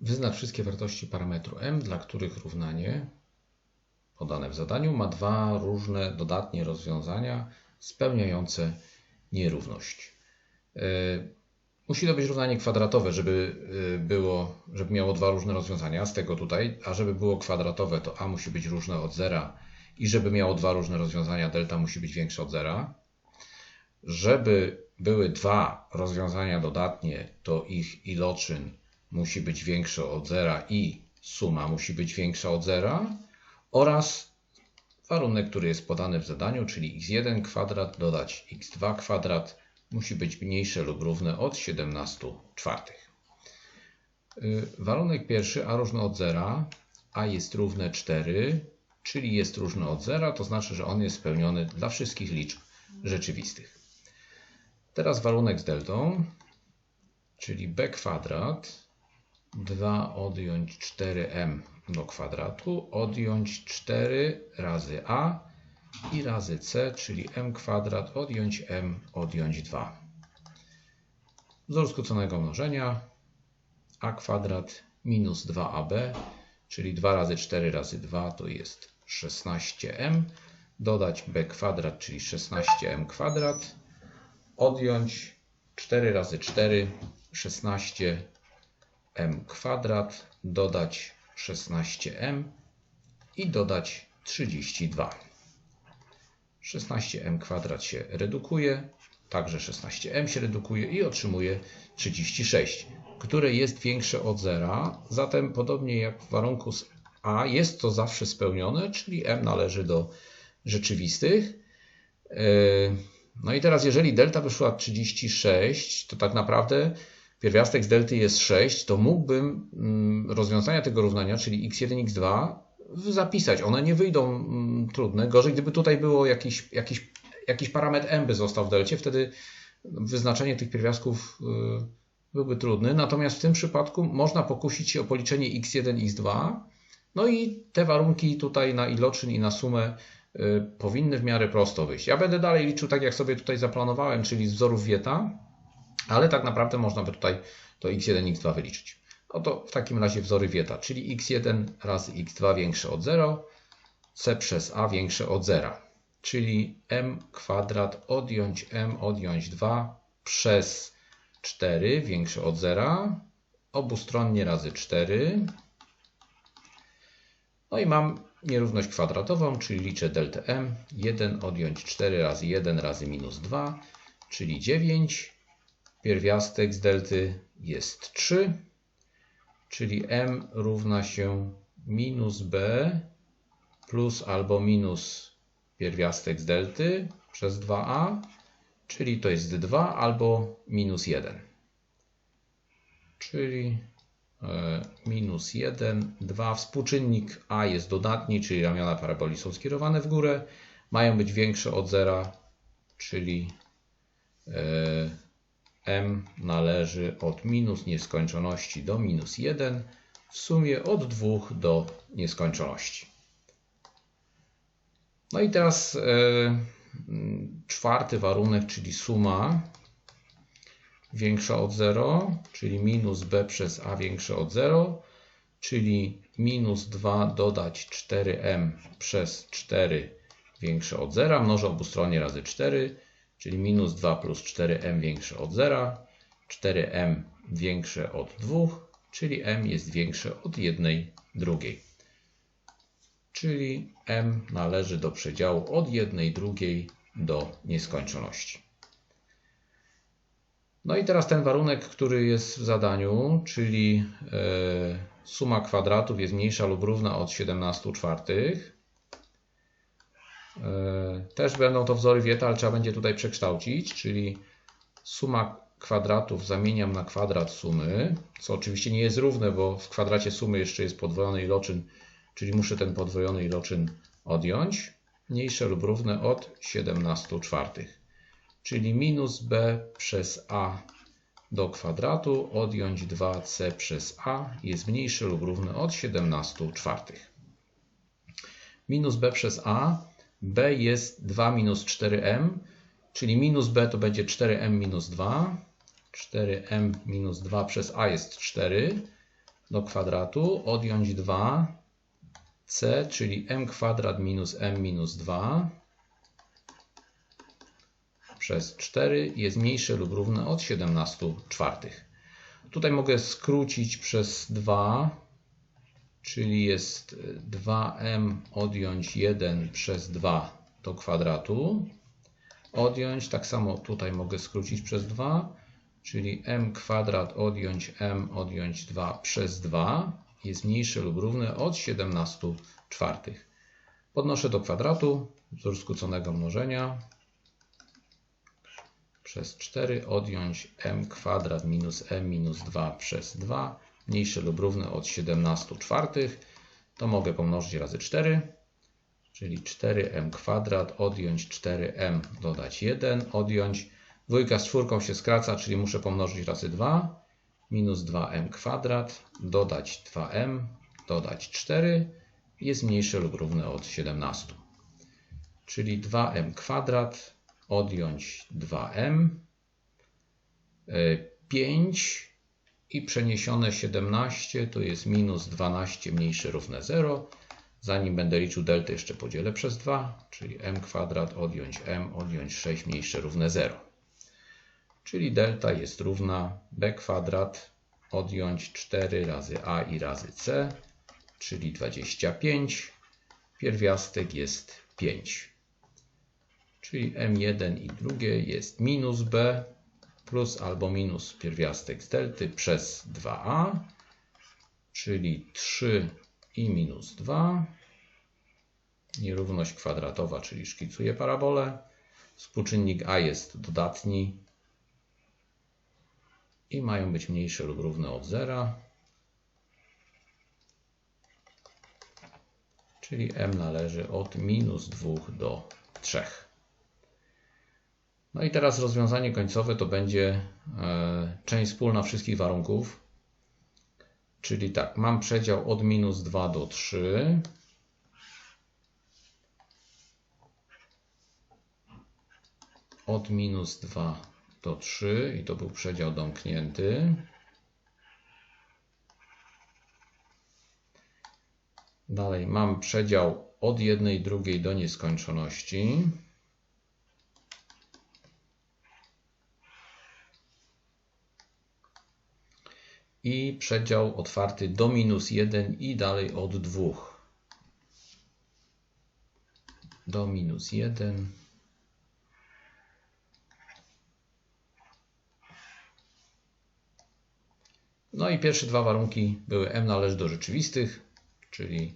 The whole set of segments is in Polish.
Wyznacz wszystkie wartości parametru m, dla których równanie podane w zadaniu ma dwa różne dodatnie rozwiązania spełniające nierówność. Yy, Musi to być równanie kwadratowe, żeby yy, było, żeby miało dwa różne rozwiązania z tego tutaj, a żeby było kwadratowe, to a musi być różne od zera i żeby miało dwa różne rozwiązania, delta musi być większa od zera. Żeby były dwa rozwiązania dodatnie, to ich iloczyn musi być większy od zera i suma musi być większa od zera oraz warunek, który jest podany w zadaniu, czyli x1 kwadrat dodać x2 kwadrat musi być mniejsze lub równe od 17 czwartych. Y, warunek pierwszy a równe od zera, a jest równe 4, czyli jest różne od zera, to znaczy, że on jest spełniony dla wszystkich liczb rzeczywistych. Teraz warunek z deltą, czyli b kwadrat 2 odjąć 4m do kwadratu, odjąć 4 razy a i razy c, czyli m kwadrat, odjąć m, odjąć 2. Wzór skróconego mnożenia a kwadrat minus 2ab, czyli 2 razy 4 razy 2 to jest 16m, dodać b kwadrat, czyli 16m kwadrat, odjąć 4 razy 4, 16 m kwadrat, dodać 16m i dodać 32. 16m kwadrat się redukuje, także 16m się redukuje i otrzymuje 36, które jest większe od zera. Zatem podobnie jak w warunku z a jest to zawsze spełnione, czyli m należy do rzeczywistych. Yy, no i teraz jeżeli delta wyszła 36, to tak naprawdę pierwiastek z delty jest 6, to mógłbym mm, rozwiązania tego równania, czyli x1, x2 zapisać. One nie wyjdą mm, trudne. Gorzej, gdyby tutaj było jakiś, jakiś, jakiś parametr m by został w delcie, wtedy wyznaczenie tych pierwiastków y, byłby trudny. Natomiast w tym przypadku można pokusić się o policzenie x1, x2. No i te warunki tutaj na iloczyn i na sumę y, powinny w miarę prosto wyjść. Ja będę dalej liczył tak, jak sobie tutaj zaplanowałem, czyli z wzorów Wieta ale tak naprawdę można by tutaj to x1, x2 wyliczyć. No to w takim razie wzory Wieta, czyli x1 razy x2 większe od 0, c przez a większe od 0, czyli m kwadrat odjąć m odjąć 2 przez 4 większe od 0, obustronnie razy 4. No i mam nierówność kwadratową, czyli liczę delta m, 1 odjąć 4 razy 1 razy minus 2, czyli 9 Pierwiastek z delty jest 3, czyli m równa się minus b plus albo minus pierwiastek z delty przez 2a, czyli to jest 2 albo minus 1. Czyli e, minus 1, 2. Współczynnik a jest dodatni, czyli ramiona paraboli są skierowane w górę. Mają być większe od zera, czyli e, m należy od minus nieskończoności do minus 1, w sumie od 2 do nieskończoności. No i teraz e, czwarty warunek, czyli suma większa od 0, czyli minus b przez a większe od 0, czyli minus 2 dodać 4m przez 4 większe od 0, mnożę obustronnie razy 4, czyli minus 2 plus 4m większe od 0, 4m większe od 2, czyli m jest większe od 1 drugiej. Czyli m należy do przedziału od 1 drugiej do nieskończoności. No i teraz ten warunek, który jest w zadaniu, czyli e, suma kwadratów jest mniejsza lub równa od 17 czwartych. E, też będą to wzory Wieta, ale trzeba będzie tutaj przekształcić, czyli suma kwadratów zamieniam na kwadrat sumy, co oczywiście nie jest równe, bo w kwadracie sumy jeszcze jest podwojony iloczyn, czyli muszę ten podwojony iloczyn odjąć, mniejsze lub równe od 17 czwartych, czyli minus b przez a do kwadratu odjąć 2c przez a jest mniejsze lub równe od 17 czwartych. Minus b przez a b jest 2 minus 4m, czyli minus b to będzie 4m minus 2. 4m minus 2 przez a jest 4. do kwadratu, odjąć 2c, czyli m kwadrat minus m minus 2 przez 4 jest mniejsze lub równe od 17 czwartych. Tutaj mogę skrócić przez 2, czyli jest 2m odjąć 1 przez 2 do kwadratu. Odjąć, tak samo tutaj mogę skrócić przez 2, czyli m kwadrat odjąć m odjąć 2 przez 2 jest mniejsze lub równe od 17 czwartych. Podnoszę do kwadratu wzór skróconego mnożenia przez 4 odjąć m kwadrat minus m minus 2 przez 2 mniejsze lub równe od 17 czwartych. To mogę pomnożyć razy 4, czyli 4m kwadrat odjąć 4m dodać 1 odjąć Dwójka z czwórką się skraca, czyli muszę pomnożyć razy 2. Minus 2m kwadrat, dodać 2m, dodać 4 jest mniejsze lub równe od 17. Czyli 2m kwadrat, odjąć 2m, 5 i przeniesione 17 to jest minus 12 mniejsze równe 0. Zanim będę liczył deltę jeszcze podzielę przez 2, czyli m kwadrat odjąć m odjąć 6 mniejsze równe 0 czyli delta jest równa b kwadrat odjąć 4 razy a i razy c, czyli 25. Pierwiastek jest 5. Czyli m1 i drugie jest minus b plus albo minus pierwiastek z delty przez 2a, czyli 3 i minus 2. Nierówność kwadratowa, czyli szkicuję parabolę. Współczynnik a jest dodatni, i mają być mniejsze lub równe od zera. Czyli m należy od minus 2 do 3. No i teraz rozwiązanie końcowe to będzie e, część wspólna wszystkich warunków. Czyli tak, mam przedział od minus 2 do 3. Od minus 2 to 3 i to był przedział domknięty. Dalej mam przedział od jednej drugiej do nieskończoności. I przedział otwarty do minus 1 i dalej od 2. Do minus 1 No i pierwsze dwa warunki były m należy do rzeczywistych, czyli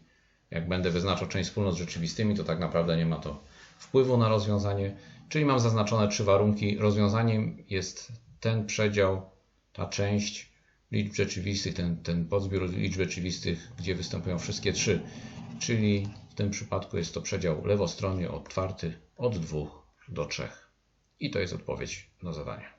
jak będę wyznaczał część wspólną z rzeczywistymi, to tak naprawdę nie ma to wpływu na rozwiązanie. Czyli mam zaznaczone trzy warunki. Rozwiązaniem jest ten przedział, ta część liczb rzeczywistych, ten, ten podzbiór liczb rzeczywistych, gdzie występują wszystkie trzy. Czyli w tym przypadku jest to przedział lewostronnie od czwarty od 2 do 3. I to jest odpowiedź na zadanie.